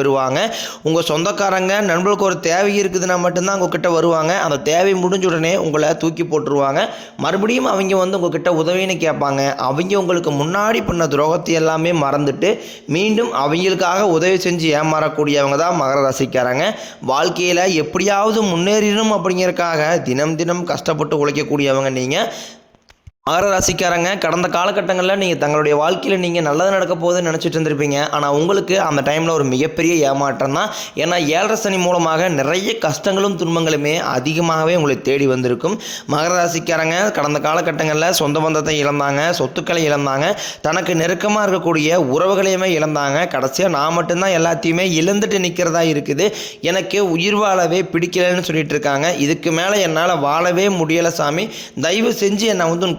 வருவாங்க. உங்கள் சொந்தக்காரங்க நண்பர்களுக்கு ஒரு தேவை இருக்குதுன்னா மட்டும்தான் உங்ககிட்ட வருவாங்க. அந்த தேவை முடிஞ்ச உடனே உங்களை தூக்கி போட்டுருவாங்க. மறுபடியும் அவங்க வந்து உங்ககிட்ட உதவின்னு கேட்பாங்க. அவங்க உங்களுக்கு முன்னாடி பண்ண துரோகத்தை எல்லாமே மறந்துட்டு மீண்டும் அவங்களுக்காக உதவி செஞ்சு ஏமாறக்கூடியவங்க தான் மகர ராசிக்காரங்க. வாழ்க்கையில் எப்படியாவது முன்னேறிடும் அப்படிங்கிறதுக்காக தினம் தினம் கஷ்டப்பட்டு உழைக்கக்கூடியவங்க நீங்கள் மகர ராசிக்காரங்க கடந்த காலகட்டங்களில் நீங்கள் தங்களுடைய வாழ்க்கையில் நீங்கள் நல்லது நடக்க போகுதுன்னு நினச்சிட்டு இருந்திருப்பீங்க. ஆனால் உங்களுக்கு அந்த டைமில் ஒரு மிகப்பெரிய ஏமாற்றம் தான். ஏன்னா ஏழரை சனி மூலமாக நிறைய கஷ்டங்களும் துன்பங்களுமே அதிகமாகவே உங்களை தேடி வந்திருக்கும். மகர ராசிக்காரங்க கடந்த காலகட்டங்களில் சொந்த பந்தத்தை இழந்தாங்க சொத்துக்களை இழந்தாங்க தனக்கு நெருக்கமாக இருக்கக்கூடிய உறவுகளையுமே இழந்தாங்க. கடைசியாக நான் மட்டும்தான் எல்லாத்தையுமே இழந்துட்டு நிற்கிறதா இருக்குது. எனக்கு உயிர் வாழவே பிடிக்கலைன்னு சொல்லிட்டு இருக்காங்க. இதுக்கு மேலே என்னால் வாழவே முடியலை சாமி. தயவு செஞ்சு என்னை வந்து உன்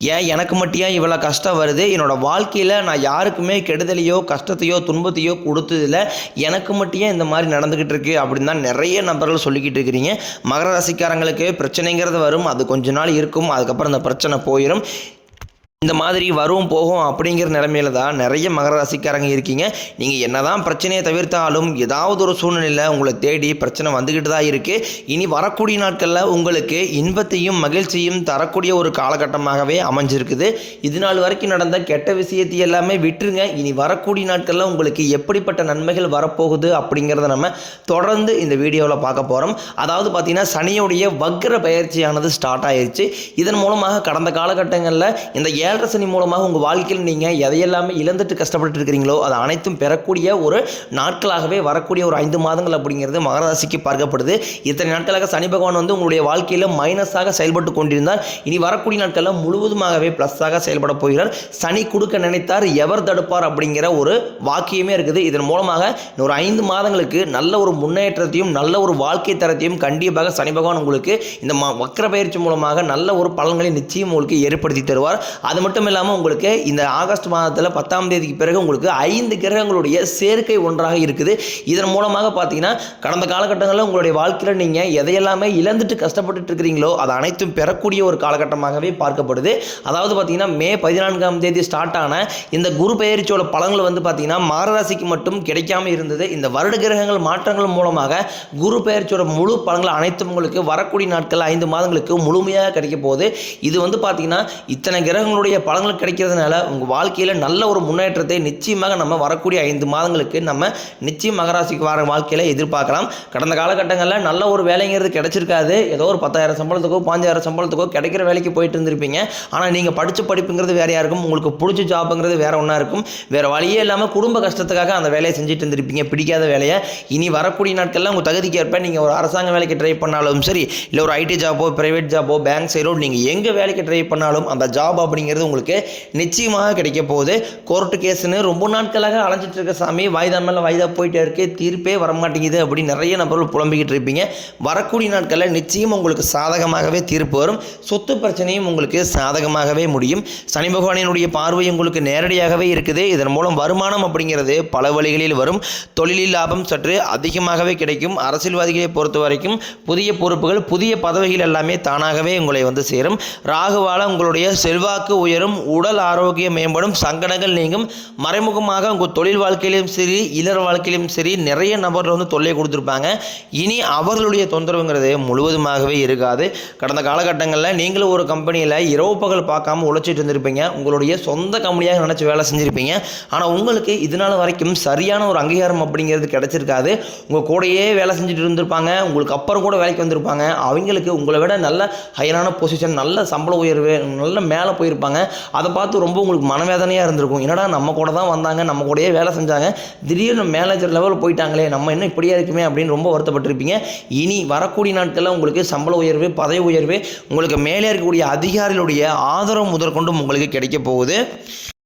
ஏன் எனக்கு மட்டும் ஏன் இவ்வளோ கஷ்டம் வருது? என்னோடய வாழ்க்கையில் நான் யாருக்குமே கெடுதலையோ கஷ்டத்தையோ துன்பத்தையோ கொடுத்ததில்ல. எனக்கு மட்டும் ஏன் இந்த மாதிரி நடந்துக்கிட்டு இருக்கு? அப்படின்னு தான் நிறைய நபர்கள் சொல்லிக்கிட்டு இருக்கிறீங்க. மகர ராசிக்காரங்களுக்கு பிரச்சனைங்கிறது வரும். அது கொஞ்ச நாள் இருக்கும். அதுக்கப்புறம் அந்த பிரச்சனை போயிடும் இந்த மாதிரி வரும் போகும் அப்படிங்கிற நிலமையில தான் நிறைய மகர ராசிக்காரங்க இருக்கீங்க. நீங்கள் என்னதான் பிரச்சனையை தவிர்த்தாலும் ஏதாவது ஒரு சூழ்நிலையில் உங்களை தேடி பிரச்சனை வந்துக்கிட்டு தான் இருக்குது இனி வரக்கூடிய நாட்களில் உங்களுக்கு இன்பத்தையும் மகிழ்ச்சியும் தரக்கூடிய ஒரு காலகட்டமாகவே அமைஞ்சிருக்குது. இது நாள் வரைக்கும் நடந்த கெட்ட விஷயத்தை எல்லாமே விட்டுருங்க. இனி வரக்கூடிய நாட்களில் உங்களுக்கு எப்படிப்பட்ட நன்மைகள் வரப்போகுது அப்படிங்கிறத நம்ம தொடர்ந்து இந்த வீடியோவில் பார்க்க போகிறோம் அதாவது பார்த்தீங்கன்னா சனியுடைய வக்ர பயிற்சியானது ஸ்டார்ட் ஆயிடுச்சு இதன் மூலமாக கடந்த காலகட்டங்களில் இந்த ஏ ஏழரை சனி மூலமாக உங்கள் வாழ்க்கையில் நீங்கள் எதையெல்லாமே இழந்துட்டு கஷ்டப்பட்டு இருக்கிறீங்களோ அது அனைத்தும் பெறக்கூடிய ஒரு நாட்களாகவே வரக்கூடிய ஒரு ஐந்து மாதங்கள் அப்படிங்கிறது மகராசிக்கு பார்க்கப்படுது. இத்தனை நாட்களாக சனி பகவான் வந்து உங்களுடைய வாழ்க்கையில் மைனஸாக செயல்பட்டு கொண்டிருந்தார். இனி வரக்கூடிய நாட்களில் முழுவதுமாகவே ப்ளஸ்ஸாக செயல்பட போகிறார். சனி கொடுக்க நினைத்தார் எவர் தடுப்பார் அப்படிங்கிற ஒரு வாக்கியமே இருக்குது. இதன் மூலமாக ஒரு ஐந்து மாதங்களுக்கு நல்ல ஒரு முன்னேற்றத்தையும் நல்ல ஒரு வாழ்க்கை தரத்தையும் கண்டிப்பாக சனி பகவான் உங்களுக்கு இந்த வக்கர பயிற்சி மூலமாக நல்ல ஒரு பலன்களை நிச்சயம் உங்களுக்கு ஏற்படுத்தி தருவார். அது மட்டும் இல்லாமல் உங்களுக்கு இந்த ஆகஸ்ட் மாதத்தில் பத்தாம் தேதிக்கு பிறகு உங்களுக்கு ஐந்து கிரகங்களுடைய சேர்க்கை ஒன்றாக இருக்குது. இதன் மூலமாக பார்த்தீங்கன்னா கடந்த காலகட்டங்களில் உங்களுடைய வாழ்க்கையில் நீங்கள் எதையெல்லாமே இழந்துட்டு கஷ்டப்பட்டு இருக்கிறீங்களோ அது அனைத்தும் பெறக்கூடிய ஒரு காலகட்டமாகவே பார்க்கப்படுது. அதாவது பார்த்தீங்கன்னா மே பதினான்காம் தேதி ஸ்டார்ட் ஆன இந்த குரு பெயர்ச்சியோட பலன்கள் வந்து பார்த்தீங்கன்னா மாரராசிக்கு மட்டும் கிடைக்காம இருந்தது. இந்த வருட கிரகங்கள் மாற்றங்கள் மூலமாக குரு பெயர்ச்சியோட முழு பலன்கள் அனைத்தும் உங்களுக்கு வரக்கூடிய நாட்கள் ஐந்து மாதங்களுக்கு முழுமையாக கிடைக்க போகுது. இது வந்து பார்த்தீங்கன்னா இத்தனை கிரகங்களுடைய பலன்கள் கிடைக்கிறதுனால உங்கள் வாழ்க்கையில் நல்ல ஒரு முன்னேற்றத்தை நிச்சயமாக நம்ம வரக்கூடிய ஐந்து மாதங்களுக்கு நம்ம நிச்சயம் மகராசிக்கு வர வாழ்க்கையில் எதிர்பார்க்கலாம். கடந்த காலகட்டங்களில் நல்ல ஒரு வேலைங்கிறது கிடைச்சிருக்காது. ஏதோ ஒரு பத்தாயிரம் சம்பளத்துக்கோ பாஞ்சாயிரம் சம்பளத்துக்கோ கிடைக்கிற வேலைக்கு போயிட்டு இருந்திருப்பீங்க. ஆனால் நீங்கள் படித்த படிப்புங்கிறது வேறையாக இருக்கும் உங்களுக்கு பிடிச்ச ஜாப்புங்கிறது வேற ஒன்றா இருக்கும். வேறு வழியே இல்லாமல் குடும்ப கஷ்டத்துக்காக அந்த வேலையை செஞ்சுட்டு இருந்திருப்பீங்க. பிடிக்காத வேலையை. இனி வரக்கூடிய நாட்களில் உங்கள் தகுதிக்கு ஏற்ப நீங்கள் ஒரு அரசாங்க வேலைக்கு ட்ரை பண்ணாலும் சரி இல்லை ஒரு ஐடி ஜாப்போ ப்ரைவேட் ஜாப்போ பேங்க் சைடோ நீங்கள் எங்கே வேலைக்கு ட்ரை பண்ணாலும் அந்த ஜாப் அப்படிங்கிறது அப்படிங்கிறது உங்களுக்கு நிச்சயமாக கிடைக்க போகுது. கோர்ட்டு கேஸ்னு ரொம்ப நாட்களாக அலைஞ்சிட்டு இருக்க சாமி வாய்தா மேலே வாய்தா போயிட்டே இருக்கு தீர்ப்பே வரமாட்டேங்குது அப்படின்னு நிறைய நபர்கள் புலம்பிக்கிட்டு இருப்பீங்க. வரக்கூடிய நாட்களில் நிச்சயம் உங்களுக்கு சாதகமாகவே தீர்ப்பு வரும். சொத்து பிரச்சனையும் உங்களுக்கு சாதகமாகவே முடியும். சனி பகவானினுடைய பார்வை உங்களுக்கு நேரடியாகவே இருக்குது. இதன் மூலம் வருமானம் அப்படிங்கிறது பல வழிகளில் வரும். தொழிலில் லாபம் சற்று அதிகமாகவே கிடைக்கும். அரசியல்வாதிகளை பொறுத்த வரைக்கும் புதிய பொறுப்புகள் புதிய பதவிகள் எல்லாமே தானாகவே உங்களை வந்து சேரும். ராகுவால் உங்களுடைய செல்வாக்கு உயரும் உடல் ஆரோக்கியம் மேம்படும் சங்கடங்கள் நீங்கும். மறைமுகமாக உங்கள் தொழில் வாழ்க்கையிலும் சரி இளர் வாழ்க்கையிலும் சரி நிறைய நபர்கள் வந்து தொல்லை கொடுத்துருப்பாங்க. இனி அவர்களுடைய தொந்தரவுங்கிறது முழுவதுமாகவே இருக்காது. கடந்த காலகட்டங்களில் நீங்களும் ஒரு கம்பெனியில் இரவு பகல் பார்க்காம உழைச்சிட்டு இருந்திருப்பீங்க. உங்களுடைய சொந்த கம்பெனியாக நினச்சி வேலை செஞ்சுருப்பீங்க. ஆனால் உங்களுக்கு இதனால் வரைக்கும் சரியான ஒரு அங்கீகாரம் அப்படிங்கிறது கிடச்சிருக்காது. உங்கள் கூடயே வேலை செஞ்சுட்டு இருந்திருப்பாங்க. உங்களுக்கு அப்புறம் கூட வேலைக்கு வந்திருப்பாங்க. அவங்களுக்கு உங்களை விட நல்ல ஹையரான பொசிஷன் நல்ல சம்பள உயர்வு நல்ல மேலே போயிருப்பாங்க. அதை பார்த்து ரொம்ப உங்களுக்கு மனவேதனையாக இருந்திருக்கும். என்னடா நம்ம கூட தான் வந்தாங்க நம்ம கூடயே வேலை செஞ்சாங்க. திடீர்னு மேனேஜர் லெவல் போயிட்டாங்களே நம்ம என்ன இப்படியே இருக்குமே அப்படின்னு ரொம்ப வருத்தப்பட்டிருப்பீங்க. இனி வரக்கூடிய நாட்களில் உங்களுக்கு சம்பள உயர்வு பதவி உயர்வு உங்களுக்கு மேலே இருக்கக்கூடிய அதிகாரிகளுடைய ஆதரவு முதற்கொண்டும் உங்களுக்கு கிடைக்க போகுது.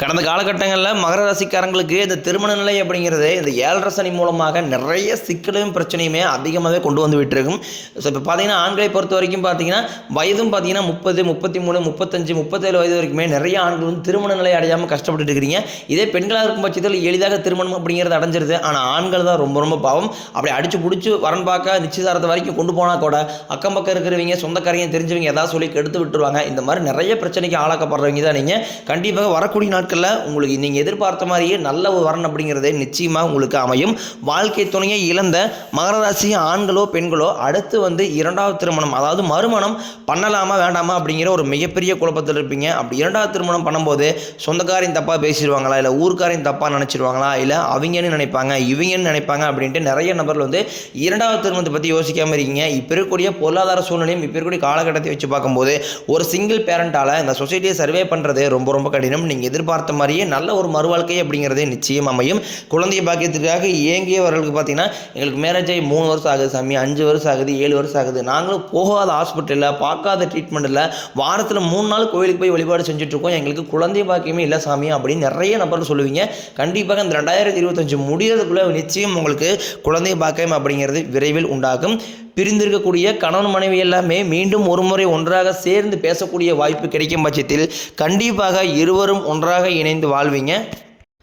கடந்த காலகட்டங்களில் மகர ராசிக்காரங்களுக்கு இந்த திருமண நிலை அப்படிங்கிறது இந்த ஏழரை சனி மூலமாக நிறைய சிக்கலையும் பிரச்சனையுமே அதிகமாகவே கொண்டு வந்து விட்டுருக்கும். ஸோ இப்போ பார்த்தீங்கன்னா ஆண்களை பொறுத்த வரைக்கும் பார்த்தீங்கன்னா வயதும் பார்த்தீங்கன்னா முப்பது முப்பத்தி மூணு முப்பத்தஞ்சு முப்பத்தேழு வயது வரைக்குமே நிறைய ஆண்கள் வந்து திருமண நிலை அடையாமல் கஷ்டப்பட்டு இருக்கிறீங்க. இதே பெண்களாக இருக்கும் பட்சத்தில் எளிதாக திருமணம் அப்படிங்கிறது அடைஞ்சிருது. ஆனால் ஆண்கள் தான் ரொம்ப ரொம்ப பாவம். அப்படி அடிச்சு பிடிச்சி வரன் பார்க்க நிச்சயதாரத்தை வரைக்கும் கொண்டு போனால் கூட அக்கம் பக்கம் இருக்கிறவங்க சொந்தக்காரங்க தெரிஞ்சவங்க ஏதாவது சொல்லி கெடுத்து விட்டுருவாங்க. இந்த மாதிரி நிறைய பிரச்சனைக்கு ஆளாக்கப்படுறவங்க தான் நீங்கள் கண்டிப்பாக வரக்கூடிய நாட்களில் உங்களுக்கு நீங்கள் எதிர்பார்த்த மாதிரியே நல்ல ஒரு வரன் அப்படிங்கிறதே நிச்சயமாக உங்களுக்கு அமையும். வாழ்க்கை துணையை இழந்த மகர ராசி ஆண்களோ பெண்களோ அடுத்து வந்து இரண்டாவது திருமணம் அதாவது மறுமணம் பண்ணலாமா வேண்டாமா அப்படிங்கிற ஒரு மிகப்பெரிய குழப்பத்தில் இருப்பீங்க. அப்படி இரண்டாவது திருமணம் பண்ணும்போது சொந்தக்காரையும் தப்பாக பேசிடுவாங்களா இல்லை ஊர்க்காரையும் தப்பாக நினச்சிடுவாங்களா இல்லை அவங்கன்னு நினைப்பாங்க இவங்கன்னு நினைப்பாங்க அப்படின்ட்டு நிறைய நபர்கள் வந்து இரண்டாவது திருமணத்தை பற்றி யோசிக்காமல் இருக்கீங்க. இப்போ இருக்கக்கூடிய பொருளாதார சூழ்நிலையும் இப்போ இருக்கக்கூடிய காலகட்டத்தை வச்சு பார்க்கும்போது ஒரு சிங்கிள் பேரண்டால் இந்த சொசைட்டியை சர்வே பண்ணுறது ரொம்ப ரொம்ப கடினம். நீங்கள் எதிர்பார்த்து மாதிரியே நல்ல ஒரு மறுவாழ்க்கை அப்படிங்கிறது நிச்சயம் அமையும். குழந்தை பாக்கியத்திற்காக இயங்கியவர்களுக்கு பார்த்தீங்கன்னா எங்களுக்கு மேரேஜ் ஆகி மூணு வருஷம் ஆகுது சாமி அஞ்சு வருஷம் ஆகுது ஏழு வருஷம் ஆகுது. நாங்களும் போகாத ஹாஸ்பிட்டலில் பார்க்காத ட்ரீட்மெண்ட் இல்லை வாரத்தில் மூணு நாள் கோயிலுக்கு போய் வழிபாடு செஞ்சுட்ருக்கோம் எங்களுக்கு குழந்தை பாக்கியமே இல்லை சாமி அப்படின்னு நிறைய நபர்கள் சொல்லுவீங்க. கண்டிப்பாக இந்த ரெண்டாயிரத்தி இருபத்தஞ்சு முடியறதுக்குள்ளே நிச்சயம் உங்களுக்கு குழந்தை பாக்கியம் அப்படிங்கிறது விரைவில் உண்டாகும். பிரிந்திருக்கக்கூடிய கணவன் மனைவி எல்லாமே மீண்டும் ஒரு முறை ஒன்றாக சேர்ந்து பேசக்கூடிய வாய்ப்பு கிடைக்கும் பட்சத்தில் கண்டிப்பாக இருவரும் ஒன்றாக இணைந்து வாழ்வீங்க.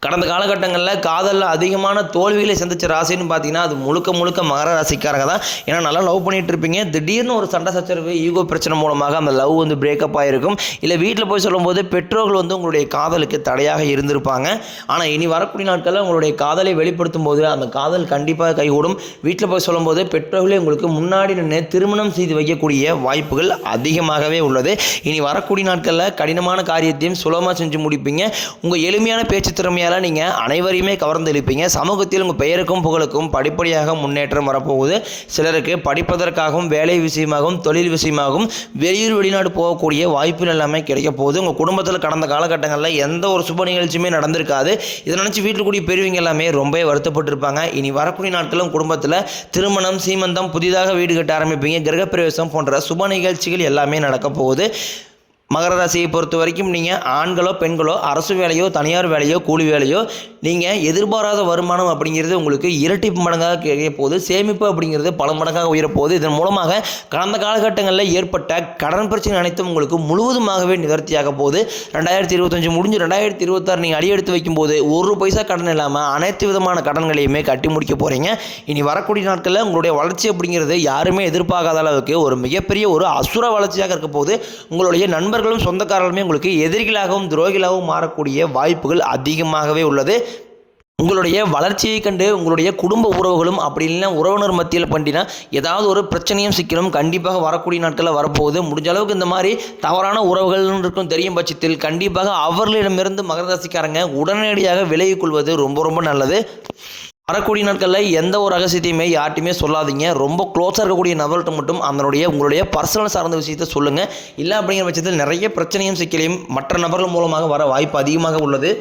கடந்த காலகட்டங்களில் காதலில் அதிகமான தோல்விகளை சந்திச்ச ராசின்னு பார்த்தீங்கன்னா அது முழுக்க முழுக்க மகர ராசிக்காரங்க தான். ஏன்னா நல்லா லவ் பண்ணிட்டு இருப்பீங்க. திடீர்னு ஒரு சண்டை சச்சரவு ஈகோ பிரச்சனை மூலமாக அந்த லவ் வந்து பிரேக்கப் ஆகிருக்கும் இல்லை வீட்டில் போய் சொல்லும்போது பெற்றோர்கள் வந்து உங்களுடைய காதலுக்கு தடையாக இருந்திருப்பாங்க. ஆனால் இனி வரக்கூடிய நாட்களில் உங்களுடைய காதலை வெளிப்படுத்தும் போது அந்த காதல் கண்டிப்பாக கைகூடும். வீட்டில் போய் சொல்லும்போது பெற்றோர்களே உங்களுக்கு முன்னாடி நின்று திருமணம் செய்து வைக்கக்கூடிய வாய்ப்புகள் அதிகமாகவே உள்ளது. இனி வரக்கூடிய நாட்களில் கடினமான காரியத்தையும் சுலபமாக செஞ்சு முடிப்பீங்க. உங்கள் எளிமையான பேச்சு திறமையால் நீங்கள் அனைவரையுமே கவர்ந்து இழுப்பீங்க. சமூகத்தில் உங்கள் பெயருக்கும் புகழுக்கும் படிப்படியாக முன்னேற்றம் வரப்போகுது. சிலருக்கு படிப்பதற்காகவும் வேலை விஷயமாகவும் தொழில் விஷயமாகவும் வெளியூர் வெளிநாடு போகக்கூடிய வாய்ப்புகள் எல்லாமே கிடைக்க போகுது. உங்கள் குடும்பத்தில் கடந்த காலகட்டங்களில் எந்த ஒரு சுப நிகழ்ச்சியுமே நடந்திருக்காது. இதை நினச்சி வீட்டில் கூடிய பெரியவங்க எல்லாமே ரொம்பவே வருத்தப்பட்டிருப்பாங்க. இனி வரக்கூடிய நாட்களும் குடும்பத்தில் திருமணம் சீமந்தம் புதிதாக வீடு கட்ட ஆரம்பிப்பீங்க. கிரகப்பிரவேசம் போன்ற சுப நிகழ்ச்சிகள் எல்லாமே நடக்க போகுது. மகர ராசியை பொறுத்த வரைக்கும் நீங்கள் ஆண்களோ பெண்களோ அரசு வேலையோ தனியார் வேலையோ கூலி வேலையோ நீங்கள் எதிர்பாராத வருமானம் அப்படிங்கிறது உங்களுக்கு இரட்டிப்பு மடங்காக கிடைக்க போகுது சேமிப்பு அப்படிங்கிறது பல மடங்காக உயரப்போகுது இதன் மூலமாக கடந்த காலகட்டங்களில் ஏற்பட்ட கடன் பிரச்சனை அனைத்தும் உங்களுக்கு முழுவதுமாகவே நிவர்த்தியாக போகுது ரெண்டாயிரத்தி இருபத்தஞ்சு முடிஞ்சு ரெண்டாயிரத்தி இருபத்தாறு நீங்கள் அடியெடுத்து வைக்கும்போது ஒரு பைசா கடன் இல்லாமல் அனைத்து விதமான கடன்களையுமே கட்டி முடிக்க போகிறீங்க இனி வரக்கூடிய நாட்களில் உங்களுடைய வளர்ச்சி அப்படிங்கிறது யாருமே எதிர்பார்க்காத அளவுக்கு ஒரு மிகப்பெரிய ஒரு அசுர வளர்ச்சியாக இருக்க போது உங்களுடைய நண்பர்களும் சொந்தக்காரர்களுமே உங்களுக்கு எதிரிகளாகவும் துரோகிகளாகவும் மாறக்கூடிய வாய்ப்புகள் அதிகமாகவே உள்ளது. உங்களுடைய வளர்ச்சியை கண்டு உங்களுடைய குடும்ப உறவுகளும் அப்படி இல்லைன்னா உறவினர் மத்தியில் பண்ணினா ஏதாவது ஒரு பிரச்சனையும் சிக்கலும் கண்டிப்பாக வரக்கூடிய நாட்களில் வரப்போகுது. முடிஞ்ச அளவுக்கு இந்த மாதிரி தவறான உறவுகள் இருக்கும் தெரியும் பட்சத்தில் கண்டிப்பாக அவர்களிடமிருந்து மகர ராசிக்காரங்க உடனடியாக விலகிக் கொள்வது ரொம்ப ரொம்ப நல்லது. வரக்கூடிய நாட்களில் எந்த ஒரு ரகசியத்தையுமே யார்ட்டையுமே சொல்லாதீங்க. ரொம்ப க்ளோஸாக இருக்கக்கூடிய நபர்கிட்ட மட்டும் அதனுடைய உங்களுடைய பர்சனல் சார்ந்த விஷயத்தை சொல்லுங்கள் இல்லை அப்படிங்கிற பட்சத்தில் நிறைய பிரச்சனையும் சிக்கலையும் மற்ற நபர்கள் மூலமாக வர வாய்ப்பு அதிகமாக உள்ளது.